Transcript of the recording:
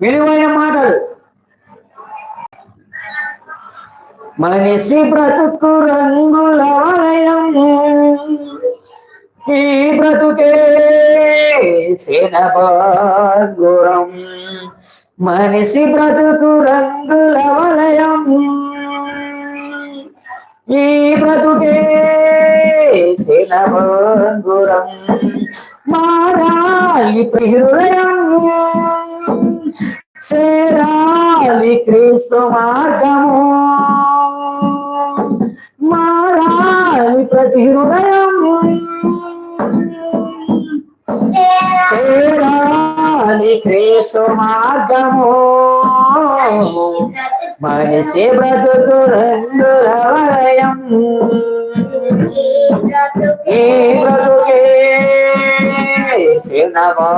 విలువైన మాటలు. మనిషి బ్రతుకు రంగుల ఈ బ్రతుకే శనభాగురం మనిషి బ్రతుకు రంగుల వలయం ఈ బ్రతుకే శనభాగురం మారాలి హృదయం చేరాలి క్రీస్తు మార్గము. మారాలి ప్రతి హృదయం చేరాలి క్రీస్తు మార్గము. మనిషి బ్రతుకు రెండు వలయం ఈ బ్రతుకే చిన్నమో